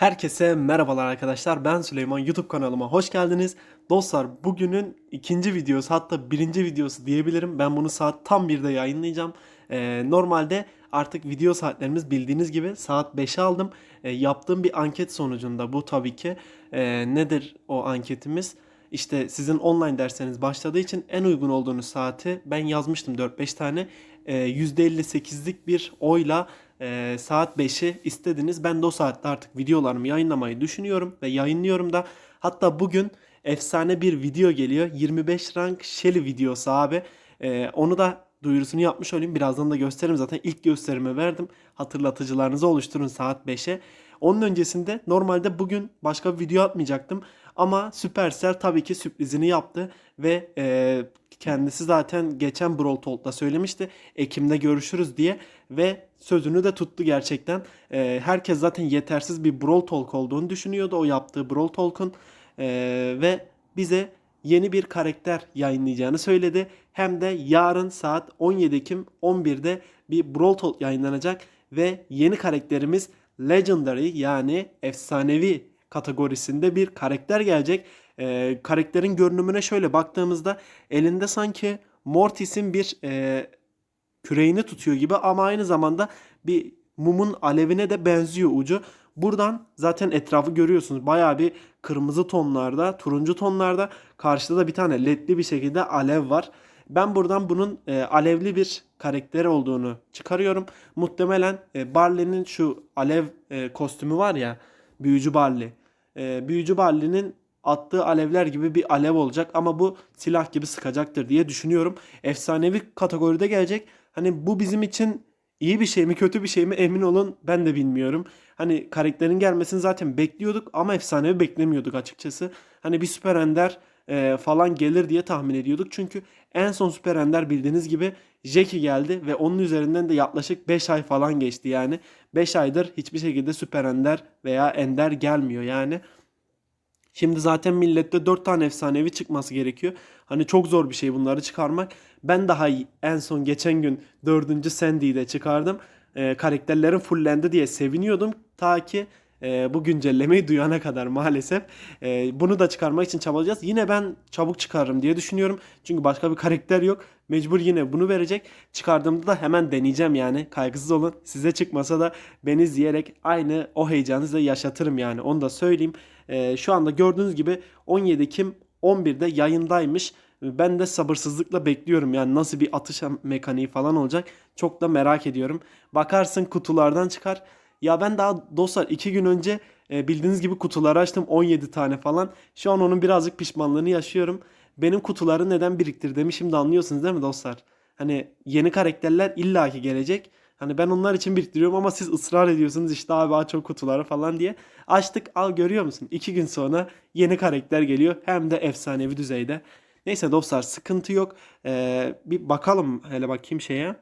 Herkese merhabalar arkadaşlar. Ben Süleyman. YouTube kanalıma hoş geldiniz. Dostlar bugünün ikinci videosu hatta birinci videosu diyebilirim. Ben bunu saat tam 1'de yayınlayacağım. Ee, normalde artık video saatlerimiz bildiğiniz gibi saat 5'e aldım. Ee, yaptığım bir anket sonucunda bu tabii ki. Ee, nedir o anketimiz? İşte sizin online dersleriniz başladığı için en uygun olduğunuz saati ben yazmıştım 4-5 tane. Ee, %58'lik bir oyla e, saat 5'i istediniz. Ben de o saatte artık videolarımı yayınlamayı düşünüyorum ve yayınlıyorum da. Hatta bugün efsane bir video geliyor. 25 rank Shelly videosu abi. Ee, onu da duyurusunu yapmış olayım. Birazdan da gösteririm zaten. ilk gösterimi verdim. Hatırlatıcılarınızı oluşturun saat 5'e. Onun öncesinde normalde bugün başka bir video atmayacaktım. Ama Supercell tabii ki sürprizini yaptı ve e, kendisi zaten geçen Brawl Talk'ta söylemişti. Ekim'de görüşürüz diye ve sözünü de tuttu gerçekten. E, herkes zaten yetersiz bir Brawl Talk olduğunu düşünüyordu o yaptığı Brawl Talk'un E, ve bize yeni bir karakter yayınlayacağını söyledi. Hem de yarın saat 17 Ekim 11'de bir Brawl Talk yayınlanacak ve yeni karakterimiz Legendary yani efsanevi kategorisinde bir karakter gelecek. Ee, karakterin görünümüne şöyle baktığımızda elinde sanki Mortis'in bir e, küreğini tutuyor gibi ama aynı zamanda bir mumun alevine de benziyor ucu. Buradan zaten etrafı görüyorsunuz. Bayağı bir kırmızı tonlarda, turuncu tonlarda. Karşıda da bir tane ledli bir şekilde alev var. Ben buradan bunun e, alevli bir karakter olduğunu çıkarıyorum. Muhtemelen e, Barley'nin şu alev e, kostümü var ya, büyücü Barley. E, büyücü Barley'nin attığı alevler gibi bir alev olacak ama bu silah gibi sıkacaktır diye düşünüyorum. Efsanevi kategoride gelecek. Hani bu bizim için iyi bir şey mi kötü bir şey mi emin olun ben de bilmiyorum. Hani karakterin gelmesini zaten bekliyorduk ama efsanevi beklemiyorduk açıkçası. Hani bir süper ender e, falan gelir diye tahmin ediyorduk. Çünkü en son süper ender bildiğiniz gibi Jackie geldi ve onun üzerinden de yaklaşık 5 ay falan geçti yani. 5 aydır hiçbir şekilde süper ender veya ender gelmiyor yani. Şimdi zaten millette 4 tane efsanevi çıkması gerekiyor. Hani çok zor bir şey bunları çıkarmak. Ben daha iyi- en son geçen gün 4. Sandy'yi de çıkardım. Ee, karakterlerin fullendi diye seviniyordum. Ta ki e, bu güncellemeyi duyana kadar maalesef. Ee, bunu da çıkarmak için çabalayacağız. Yine ben çabuk çıkarırım diye düşünüyorum. Çünkü başka bir karakter yok. Mecbur yine bunu verecek. Çıkardığımda da hemen deneyeceğim yani. Kaygısız olun. Size çıkmasa da beni izleyerek aynı o heyecanı size yaşatırım yani. Onu da söyleyeyim. Ee, şu anda gördüğünüz gibi 17 Ekim 11'de yayındaymış. Ben de sabırsızlıkla bekliyorum yani nasıl bir atış mekaniği falan olacak. Çok da merak ediyorum. Bakarsın kutulardan çıkar. Ya ben daha dostlar 2 gün önce e, bildiğiniz gibi kutuları açtım 17 tane falan. Şu an onun birazcık pişmanlığını yaşıyorum. Benim kutuları neden biriktirdiğimi şimdi anlıyorsunuz değil mi dostlar? Hani yeni karakterler illaki gelecek. Hani ben onlar için biriktiriyorum ama siz ısrar ediyorsunuz işte abi aç o kutuları falan diye. Açtık al görüyor musun? 2 gün sonra yeni karakter geliyor. Hem de efsanevi düzeyde. Neyse dostlar sıkıntı yok. Ee, bir bakalım hele bakayım şeye.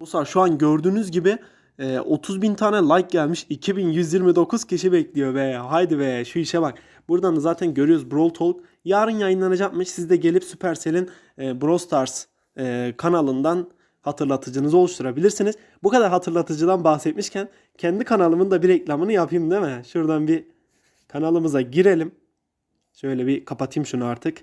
Dostlar şu an gördüğünüz gibi e, 30 bin tane like gelmiş. 2129 kişi bekliyor be. Haydi be şu işe bak. Buradan da zaten görüyoruz Brawl Talk. Yarın yayınlanacakmış. Siz de gelip Supercell'in e, Brawl Stars e, kanalından hatırlatıcınızı oluşturabilirsiniz. Bu kadar hatırlatıcıdan bahsetmişken kendi kanalımın da bir reklamını yapayım değil mi? Şuradan bir kanalımıza girelim. Şöyle bir kapatayım şunu artık.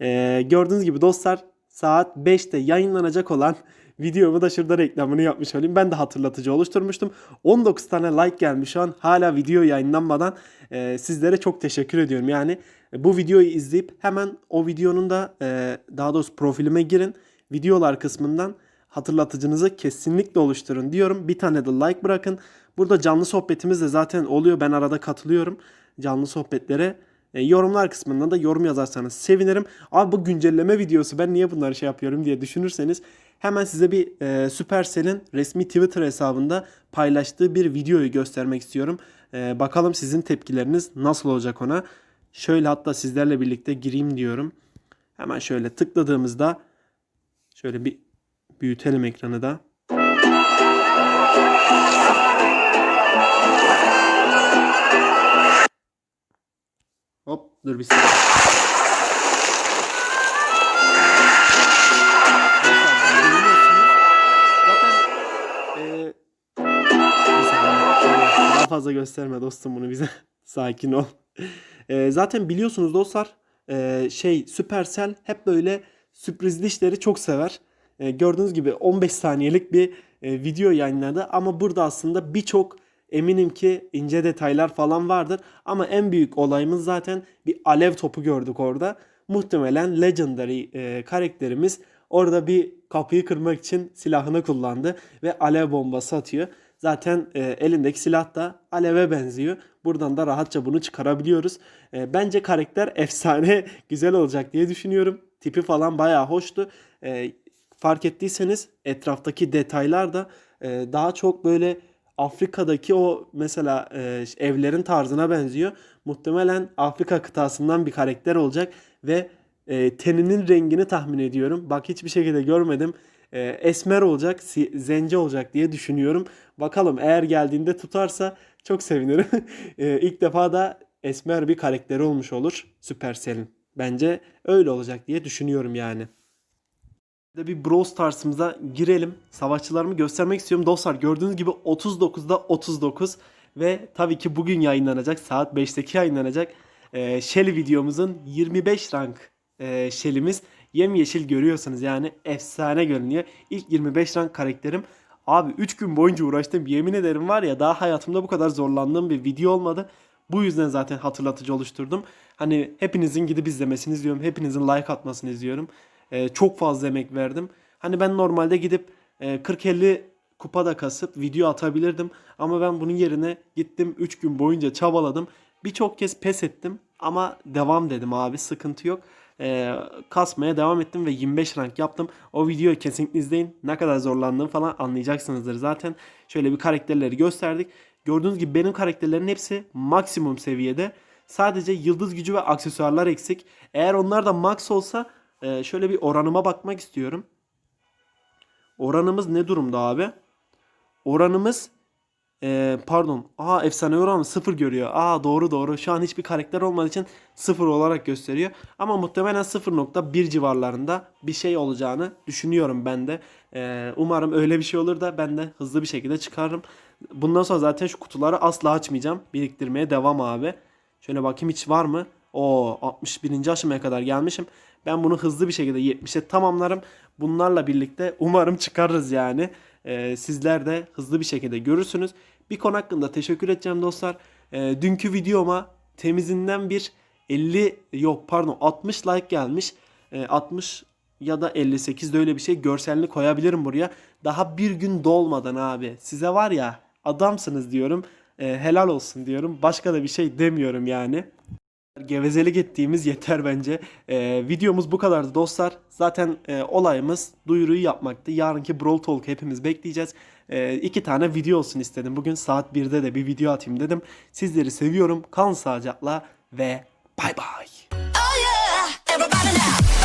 Ee, gördüğünüz gibi dostlar saat 5'te yayınlanacak olan videomu da şurada reklamını yapmış olayım. Ben de hatırlatıcı oluşturmuştum. 19 tane like gelmiş şu an. Hala video yayınlanmadan e, sizlere çok teşekkür ediyorum. Yani e, bu videoyu izleyip hemen o videonun da e, daha doğrusu profilime girin. Videolar kısmından hatırlatıcınızı kesinlikle oluşturun diyorum. Bir tane de like bırakın. Burada canlı sohbetimiz de zaten oluyor. Ben arada katılıyorum canlı sohbetlere. E, yorumlar kısmından da yorum yazarsanız sevinirim. Abi bu güncelleme videosu ben niye bunları şey yapıyorum diye düşünürseniz hemen size bir e, Supercell'in resmi Twitter hesabında paylaştığı bir videoyu göstermek istiyorum. E, bakalım sizin tepkileriniz nasıl olacak ona. Şöyle hatta sizlerle birlikte gireyim diyorum. Hemen şöyle tıkladığımızda şöyle bir büyütelim ekranı da. Hop dur bir saniye. Fazla gösterme dostum bunu bize. Sakin ol. Ee, zaten biliyorsunuz dostlar e, şey Supercell hep böyle sürprizli işleri çok sever. E, gördüğünüz gibi 15 saniyelik bir e, video yayınladı ama burada aslında birçok eminim ki ince detaylar falan vardır. Ama en büyük olayımız zaten bir alev topu gördük orada. Muhtemelen Legendary e, karakterimiz orada bir kapıyı kırmak için silahını kullandı ve alev bombası atıyor. Zaten e, elindeki silah da aleve benziyor. Buradan da rahatça bunu çıkarabiliyoruz. E, bence karakter efsane güzel olacak diye düşünüyorum. Tipi falan bayağı hoştu. E, fark ettiyseniz etraftaki detaylar da e, daha çok böyle Afrika'daki o mesela e, evlerin tarzına benziyor. Muhtemelen Afrika kıtasından bir karakter olacak ve e, teninin rengini tahmin ediyorum. Bak hiçbir şekilde görmedim. E, esmer olacak, zenci olacak diye düşünüyorum. Bakalım eğer geldiğinde tutarsa çok sevinirim. e, ilk defa da esmer bir karakteri olmuş olur Supercell'in. Bence öyle olacak diye düşünüyorum yani. De bir Brawl Stars'ımıza girelim. Savaşçılarımı göstermek istiyorum. Dostlar gördüğünüz gibi 39'da 39 ve tabii ki bugün yayınlanacak saat 5'teki yayınlanacak e, Shelly videomuzun 25 rank e, Shelly'miz yemyeşil görüyorsunuz yani efsane görünüyor. İlk 25 rank karakterim. Abi 3 gün boyunca uğraştım. Yemin ederim var ya daha hayatımda bu kadar zorlandığım bir video olmadı. Bu yüzden zaten hatırlatıcı oluşturdum. Hani hepinizin gidip izlemesini izliyorum. Hepinizin like atmasını izliyorum. Ee, çok fazla emek verdim. Hani ben normalde gidip e, 40-50 kupa da kasıp video atabilirdim. Ama ben bunun yerine gittim 3 gün boyunca çabaladım. Birçok kez pes ettim. Ama devam dedim abi sıkıntı yok. Ee, kasmaya devam ettim ve 25 rank yaptım. O videoyu kesinlikle izleyin. Ne kadar zorlandığımı falan anlayacaksınızdır zaten. Şöyle bir karakterleri gösterdik. Gördüğünüz gibi benim karakterlerin hepsi maksimum seviyede. Sadece yıldız gücü ve aksesuarlar eksik. Eğer onlar da max olsa e, şöyle bir oranıma bakmak istiyorum. Oranımız ne durumda abi? Oranımız e, pardon. Aa efsane oranı sıfır görüyor. Aa doğru doğru. Şu an hiçbir karakter olmadığı için sıfır olarak gösteriyor. Ama muhtemelen 0.1 civarlarında bir şey olacağını düşünüyorum ben de. E, umarım öyle bir şey olur da ben de hızlı bir şekilde çıkarırım. Bundan sonra zaten şu kutuları asla açmayacağım. Biriktirmeye devam abi. Şöyle bakayım hiç var mı? O 61. aşamaya kadar gelmişim. Ben bunu hızlı bir şekilde 70'e tamamlarım. Bunlarla birlikte umarım çıkarırız yani. Ee, sizler de hızlı bir şekilde görürsünüz. Bir konu hakkında teşekkür edeceğim dostlar. Ee, dünkü videoma temizinden bir 50 yok pardon 60 like gelmiş. Ee, 60 ya da 58 de öyle bir şey görselini koyabilirim buraya. Daha bir gün dolmadan abi. Size var ya adamsınız diyorum. Ee, helal olsun diyorum. Başka da bir şey demiyorum yani. Gevezelik ettiğimiz yeter bence. Ee, videomuz bu kadardı dostlar. Zaten e, olayımız duyuruyu yapmaktı. Yarınki Brawl Talk hepimiz bekleyeceğiz. E, iki tane video olsun istedim. Bugün saat 1'de de bir video atayım dedim. Sizleri seviyorum. Kan sağlıcakla ve bay bay. Oh yeah,